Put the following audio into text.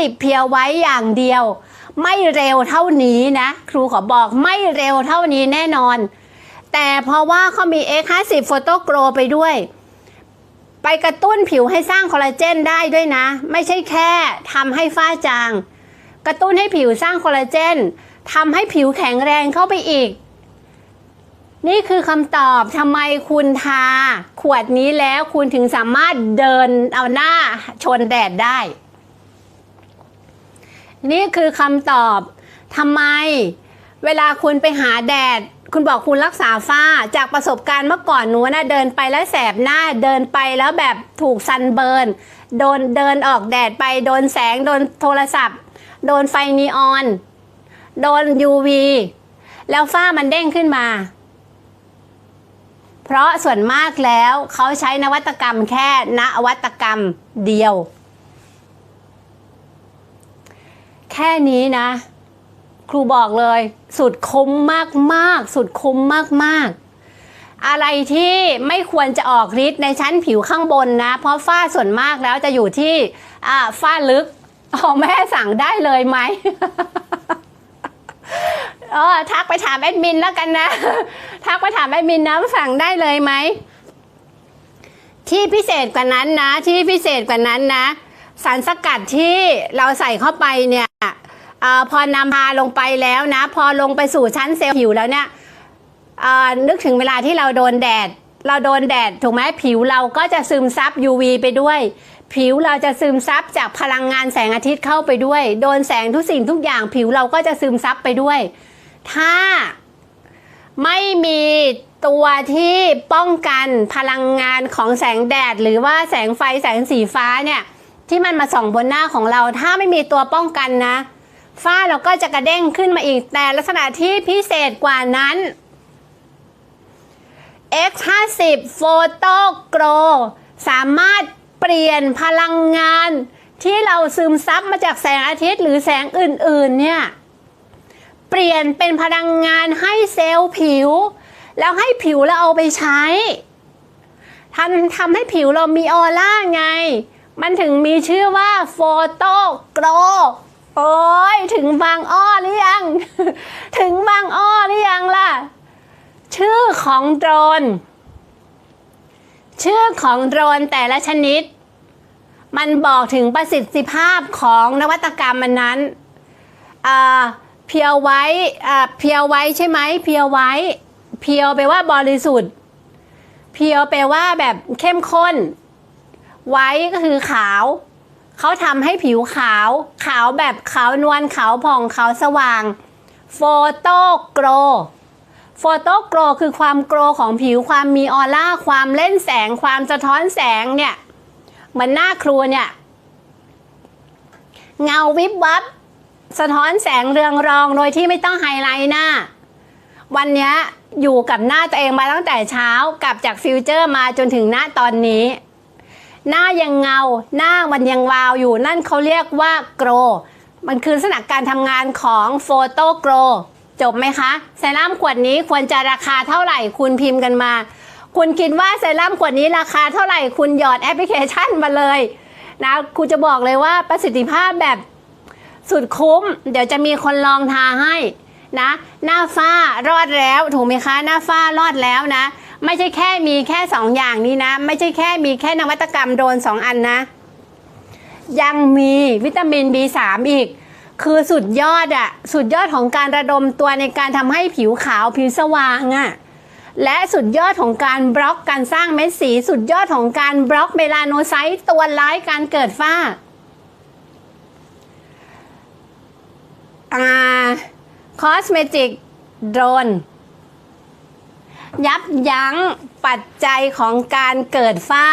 50เพียวไว้อย่างเดียว ไม่เร็วเท่านี้นะ ครูขอบอกไม่เร็วเท่านี้แน่นอน แต่เพราะว่าเขามี X50 Photo Grow ไปด้วย ไปกระตุ้นผิวให้สร้างคอลลาเจนได้ด้วยนะ ไม่ใช่แค่ทำให้ฝ้าจาง กระตุ้นให้ผิวสร้างคอลลาเจนทำให้ผิวแข็งแรงเข้าไปอีกนี่คือคำตอบทำไมคุณทา ขวดนี้แล้วคุณถึงสามารถเดินเอาหน้าชนแดดได้ นี่คือคำตอบทำไม เวลาคุณไปหาแดด คุณบอกคุณรักษาฝ้าจากประสบการณ์เมื่อก่อนหนูนะเดินไปแล้วแสบหน้าเดินไปแล้วแบบถูกซันเบิร์นโดนเดินออกแดดไปโดนแสง โดนโทรศัพท์ โดนไฟนีออน โดน UV แล้วฝ้ามันเด้งขึ้นมา เพราะส่วนมากแล้วเขาใช้นวัตกรรมแค่นวัตกรรมเดียว แค่นี้นะ ครูบอกเลย สุดคุ้มมากมากๆสุดคุ้มมากมากๆ อะไรที่ไม่ควรจะออกฤทธิ์ในชั้นผิวข้างบนนะ เพราะฝ้าส่วนมากแล้วจะอยู่ที่ฝ้าลึกอ๋อแม่สั่งได้เลยไหมเออทักไปถามแอดมินแล้วกันนะ ทักไปถามแอดมินนะสั่งได้เลยไหมที่พิเศษกว่านั้นนะ ที่พิเศษกว่านั้นนะ สารสกัดที่เราใส่เข้าไปเนี่ยอพอนำพาลงไปแล้วนะ พอลงไปสู่ชั้นเซลล์ผิวแล้วเนี่ยนึกถึงเวลาที่เราโดนแดด เราโดนแดดถูกไหมผิวเราก็จะซึมซับ UV ไปด้วย ผิวเราจะซึมซับจากพลังงานแสงอาทิตย์เข้าไปด้วย โดนแสงทุกสิ่งทุกอย่างผิวเราก็จะซึมซับไปด้วย ถ้าไม่มีตัวที่ป้องกันพลังงานของแสงแดด หรือว่าแสงไฟแสงสีฟ้าเนี่ย ที่มันมาส่องบนหน้าของเรา ถ้าไม่มีตัวป้องกันนะ ฝ้าเราก็จะกระเด้งขึ้นมาอีก แต่ลักษณะที่พิเศษกว่านั้น X50 Photo Grow สามารถเปลี่ยนพลังงาน ที่เราซึมซับมาจากแสงอาทิตย์หรือแสงอื่น ๆ เนี่ย เปลี่ยนเป็นพลังงานให้เซลล์ผิว แล้วให้ผิวเราเอาไปใช้ทำทำให้ผิวเรามีออร่าไง มันถึงมีชื่อว่าโฟโตโกรโอ้ยถึงบางอ้อหรือยัง ถึงบางอ้อหรือยังล่ะ ชื่อของโดรน ชื่อของโดรนแต่ละชนิด มันบอกถึงประสิทธิภาพของนวัตกรรมมันนั้นเพียวไว้เพียวไว้ใช่ไหมเพียวไว้ เพียวแปลว่าบริสุทธิ์ เพียวแปลว่าแบบเข้มข้น ไว้ก็คือขาว เขาทำให้ผิวขาว ขาวแบบขาวนวลขาวผ่องขาวสว่างโฟโตโกรโฟโตโกรคือความโกรของผิวความมีออร่าความเล่นแสงความสะท้อนแสงเนี่ยเหมือนหน้าครูเนี่ย เงาวิบวับ สะท้อนแสงเรืองรองโดยที่ไม่ต้องไฮไลท์หน้า วันนี้อยู่กับหน้าตัวเองมาตั้งแต่เช้ากลับจากฟิวเจอร์มาจนถึงหน้าตอนนี้ หน้ายังเงา หน้ามันยังวาวอยู่ นั่นเขาเรียกว่าโกรมันคือลักษณะการทำงานของโฟโตโกรจบไหมคะเซรั่มขวดนี้ควรจะราคาเท่าไหร่คุณพิมพ์กันมา คุณคิดว่าเซรั่มขวดนี้ราคาเท่าไหร่คุณหยอดแอปพลิเคชันมาเลยนะครูจะบอกเลยว่าประสิทธิภาพแบบสุดคุ้ม เดี๋ยวจะมีคนลองทาให้นะ หน้าฝ้ารอดแล้วถูกไหมคะ หน้าฝ้ารอดแล้วนะ ไม่ใช่แค่มีแค่สองอย่างนี้นะ ไม่ใช่แค่มีแค่นวัตกรรมโดรนสองอันนะ ยังมีวิตามิน B3 อีก คือสุดยอดอะสุดยอดของการระดมตัวในการทำให้ผิวขาวผิวสว่างอะและสุดยอดของการบล็อกการสร้างเม็ดสี สุดยอดของการบล็อกเมลาโนไซต์ตัวร้ายการเกิดฝ้าอ่าคอสเมติกโดรน ยับยั้งปัจจัยของการเกิดฝ้า